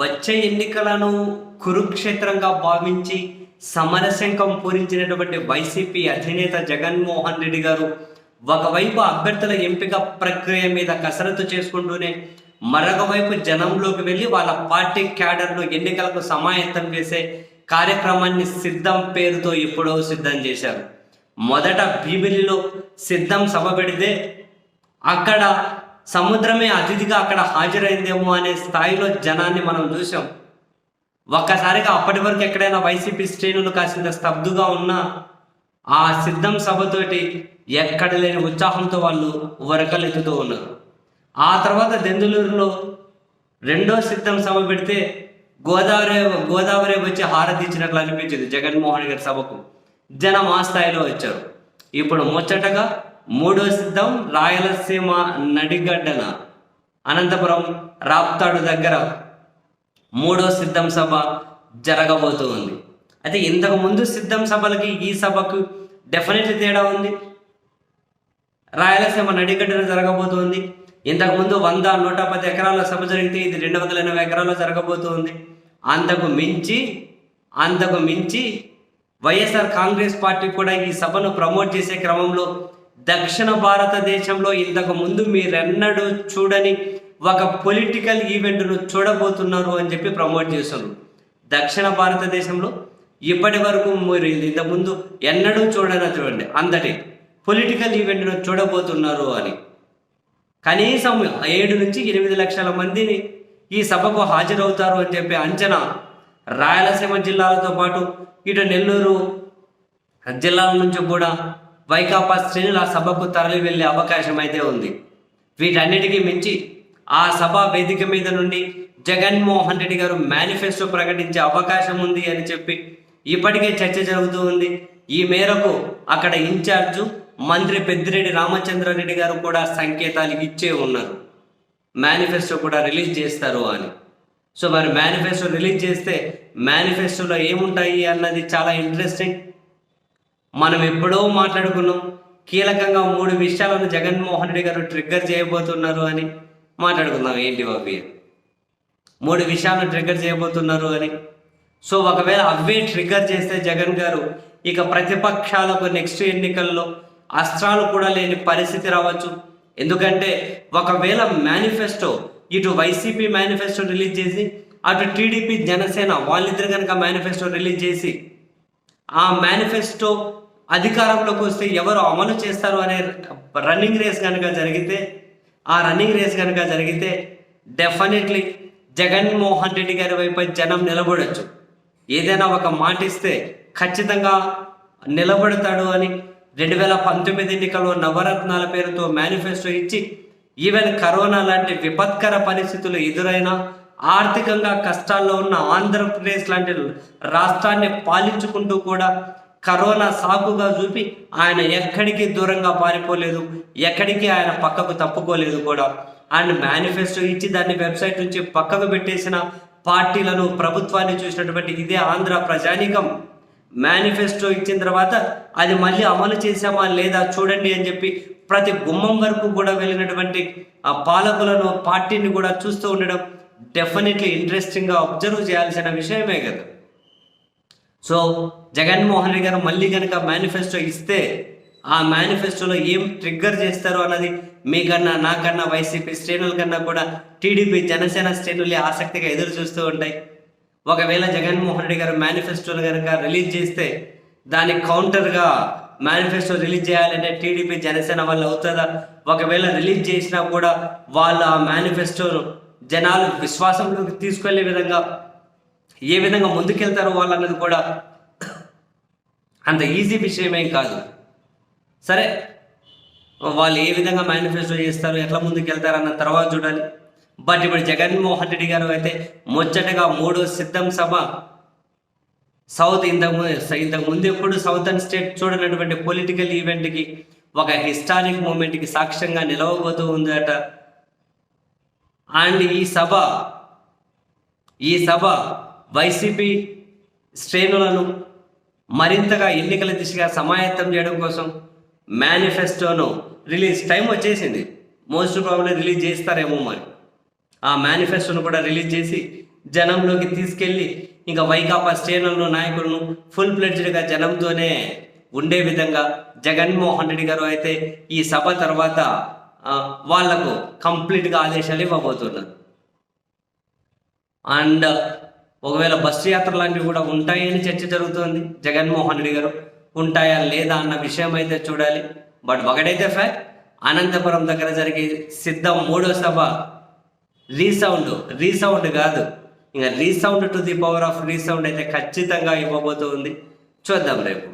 వచ్చే ఎన్నికలను కురుక్షేత్రంగా భావించి సమరశంకం పూరించినటువంటి వైసీపీ అధినేత జగన్మోహన్ రెడ్డి గారు ఒకవైపు అభ్యర్థుల ఎంపిక ప్రక్రియ మీద కసరత్తు చేసుకుంటూనే మరొక వైపు జనంలోకి వెళ్ళి వాళ్ళ పార్టీ క్యాడర్ను ఎన్నికలకు సమాయత్తం చేసే కార్యక్రమాన్ని సిద్ధం పేరుతో ఎప్పుడో సిద్ధం చేశారు. మొదట భీమిలిలో సిద్ధం సభ పెడితే అక్కడ సముద్రమే అతిథిగా అక్కడ హాజరైందేమో అనే స్థాయిలో జనాన్ని మనం చూసాం ఒక్కసారిగా అప్పటి వరకు ఎక్కడైనా వైసీపీ శ్రేణులు కాసింత స్తబ్దుగా ఉన్నా ఆ సిద్ధం సభతోటి ఎక్కడ లేని ఉత్సాహంతో వాళ్ళు వరకలెత్తుతూ ఉన్నారు. ఆ తర్వాత దెందులూరులో రెండో సిద్ధం సభ పెడితే గోదావరి గోదావరి వచ్చి హారతి ఇచ్చినట్లు అనిపించింది జగన్మోహన్ గారి సభకు. జనం ఆ స్థాయిలో వచ్చారు. ఇప్పుడు ముచ్చటగా మూడో సిద్ధం రాయలసీమ నడిగడ్డన. అనంతపురం రాప్తాడు దగ్గర మూడో సిద్ధం సభ జరగబోతూ ఉంది అయితే ఇంతకు ముందు సిద్ధం సభలకి ఈ సభకు డెఫినెట్లీ తేడా ఉంది. రాయలసీమ నడిగడ్డన జరగబోతోంది. ఇంతకుముందు వంద నూట పది ఎకరాల సభ జరిగితే ఇది రెండు వందల ఎనభై ఎకరాల్లో జరగబోతోంది. అంతకు మించి అంతకు మించి వైఎస్ఆర్ కాంగ్రెస్ పార్టీ కూడా ఈ సభను ప్రమోట్ చేసే క్రమంలో దక్షిణ భారతదేశంలో ఇంతకు ముందు మీరెన్నడూ చూడని ఒక పొలిటికల్ ఈవెంట్ను చూడబోతున్నారు అని చెప్పి ప్రమోట్ చేస్తున్నారు దక్షిణ భారతదేశంలో ఇప్పటి వరకు మీరు ఇంతకుముందు ఎన్నడూ చూడన చూడండి. అందరి పొలిటికల్ ఈవెంట్ను చూడబోతున్నారు అని. కనీసం ఏడు నుంచి ఎనిమిది లక్షల మందిని ఈ సభకు హాజరవుతారు అని చెప్పి అంచనా రాయలసీమ జిల్లాలతో పాటు ఇటు నెల్లూరు జిల్లాల నుంచి కూడా వైకాపా శ్రేణులు ఆ సభకు తరలి వెళ్ళే అవకాశం అయితే ఉంది. వీటన్నిటికీ మించి ఆ సభ వేదిక మీద నుండి జగన్మోహన్ రెడ్డి గారు మేనిఫెస్టో ప్రకటించే అవకాశం ఉంది అని చెప్పి ఇప్పటికే చర్చ జరుగుతూ ఉంది. ఈ మేరకు అక్కడ ఇన్ఛార్జు మంత్రి పెద్దిరెడ్డి రామచంద్రారెడ్డి గారు కూడా సంకేతాలు ఇచ్చే ఉన్నారు. మేనిఫెస్టో కూడా రిలీజ్ చేస్తారు అని. సో మరి మేనిఫెస్టో రిలీజ్ చేస్తే మేనిఫెస్టోలో ఏముంటాయి అన్నది చాలా ఇంట్రెస్టింగ్. మనం ఎప్పుడో మాట్లాడుకున్నాం. కీలకంగా మూడు విషయాలను జగన్మోహన్ రెడ్డి గారు ట్రిగ్గర్ చేయబోతున్నారు అని మాట్లాడుకుందాం. ఏంటి అవి మూడు విషయాలను ట్రిగ్గర్ చేయబోతున్నారు అని. సో ఒకవేళ అవే ట్రిగ్గర్ చేస్తే జగన్ గారు ఇక ప్రతిపక్షాలకు నెక్స్ట్ ఎన్నికల్లో అస్త్రాలు కూడా లేని పరిస్థితి రావచ్చు. ఎందుకంటే ఒకవేళ మేనిఫెస్టో ఇటు వైసీపీ మేనిఫెస్టో రిలీజ్ చేసి అటు టీడీపీ జనసేన వాళ్ళిద్దరు కనుక మేనిఫెస్టో రిలీజ్ చేసి ఆ మేనిఫెస్టో అధికారంలోకి వస్తే ఎవరు అమలు చేస్తారు అనే రన్నింగ్ రేస్ కనుక జరిగితే ఆ రన్నింగ్ రేస్ కనుక జరిగితే డెఫినెట్లీ జగన్మోహన్ రెడ్డి గారి వైపు జనం నిలబడొచ్చు. ఏదైనా ఒక మాట ఇస్తే ఖచ్చితంగా నిలబడతాడు అని రెండు వేల పంతొమ్మిది ఎన్నికల్లో నవరత్నాల పేరుతో మేనిఫెస్టో ఇచ్చి ఈవెన్ కరోనా లాంటి విపత్కర పరిస్థితులు ఎదురైనా ఆర్థికంగా కష్టాల్లో ఉన్న ఆంధ్రప్రదేశ్ లాంటి రాష్ట్రాన్ని పాలించుకుంటూ కూడా కరోనా సాకుగా చూపి ఆయన ఎక్కడికి దూరంగా పారిపోలేదు ఎక్కడికి ఆయన పక్కకు తప్పుకోలేదు కూడా. ఆయన మేనిఫెస్టో ఇచ్చి దాన్ని వెబ్సైట్ నుంచి పక్కకు పెట్టేసిన పార్టీలను ప్రభుత్వాన్ని చూసినటువంటి ఇదే ఆంధ్ర ప్రజానీకం. మేనిఫెస్టో ఇచ్చిన తర్వాత అది మళ్ళీ అమలు చేశామా లేదా చూడండి అని చెప్పి ప్రతి గుమ్మం వరకు కూడా వెళ్ళినటువంటి ఆ పాలకులను పార్టీని కూడా చూస్తూ ఉండడం డెఫినెట్లీ ఇంట్రెస్టింగ్గా అబ్జర్వ్ చేయాల్సిన విషయమే కదా. సో జగన్మోహన్ రెడ్డి గారు మళ్ళీ కనుక మేనిఫెస్టో ఇస్తే ఆ మేనిఫెస్టోలో ఏం ట్రిగ్గర్ చేస్తారు అన్నది మీకన్నా నాకన్నా వైసీపీ శ్రేణుల కన్నా కూడా టీడీపీ జనసేన శ్రేణులే ఆసక్తిగా ఎదురు చూస్తూ ఉంటాయి. ఒకవేళ జగన్మోహన్ రెడ్డి గారు మేనిఫెస్టోలు కనుక రిలీజ్ చేస్తే దాని కౌంటర్గా మేనిఫెస్టో రిలీజ్ చేయాలంటే టీడీపీ జనసేన వల్ల అవుతుందా? ఒకవేళ రిలీజ్ చేసినా కూడా వాళ్ళు ఆ మేనిఫెస్టోను జనాలు విశ్వాసంలోకి తీసుకెళ్ళే విధంగా ఏ విధంగా ముందుకెళ్తారో వాళ్ళన్నది కూడా అంత ఈజీ విషయమేం కాదు. సరే వాళ్ళు ఏ విధంగా మేనిఫెస్టో చేస్తారు ఎట్లా ముందుకెళ్తారు అన్న తర్వాత చూడాలి. బట్ ఇప్పుడు జగన్మోహన్ రెడ్డి గారు అయితే ముచ్చటగా మూడో సిద్ధం సభ సౌత్ ఇంతకు ఇంతకు ముందు ఎప్పుడు సౌతర్న్ స్టేట్ చూడనటువంటి పొలిటికల్ ఈవెంట్కి ఒక హిస్టారిక్ మూమెంట్కి సాక్ష్యంగా నిలవబోతూ ఉందట. అండ్ ఈ సభ ఈ సభ వైసీపీ శ్రేణులను మరింతగా ఎన్నికల దిశగా సమాయత్తం చేయడం కోసం మేనిఫెస్టోను రిలీజ్ టైం వచ్చేసింది. మోస్ట్ ప్రాబ్లీ రిలీజ్ చేస్తారేమో మరి. ఆ మేనిఫెస్టోను కూడా రిలీజ్ చేసి జనంలోకి తీసుకెళ్ళి ఇంకా వైకాపా శ్రేణులను నాయకులను ఫుల్ ప్లెడ్జ్డ్గా జనంతోనే ఉండే విధంగా జగన్మోహన్ రెడ్డి గారు అయితే ఈ సభ తర్వాత వాళ్ళకు కంప్లీట్గా ఆదేశాలు ఇవ్వబోతున్నారు. అండ్ ఒకవేళ బస్సు యాత్ర లాంటివి కూడా ఉంటాయని చర్చ జరుగుతుంది. జగన్మోహన్ రెడ్డి గారు ఉంటాయా లేదా అన్న విషయం అయితే చూడాలి. బట్ ఒకటైతే ఫ్యాక్ట్ అనంతపురం దగ్గర జరిగే సిద్ధం మూడో సభ రీసౌండ్ రీసౌండ్ కాదు. ఇంకా resound to the power of resound అయితే ఖచ్చితంగా ఇవ్వబోతుంది. చూద్దాం రేపు.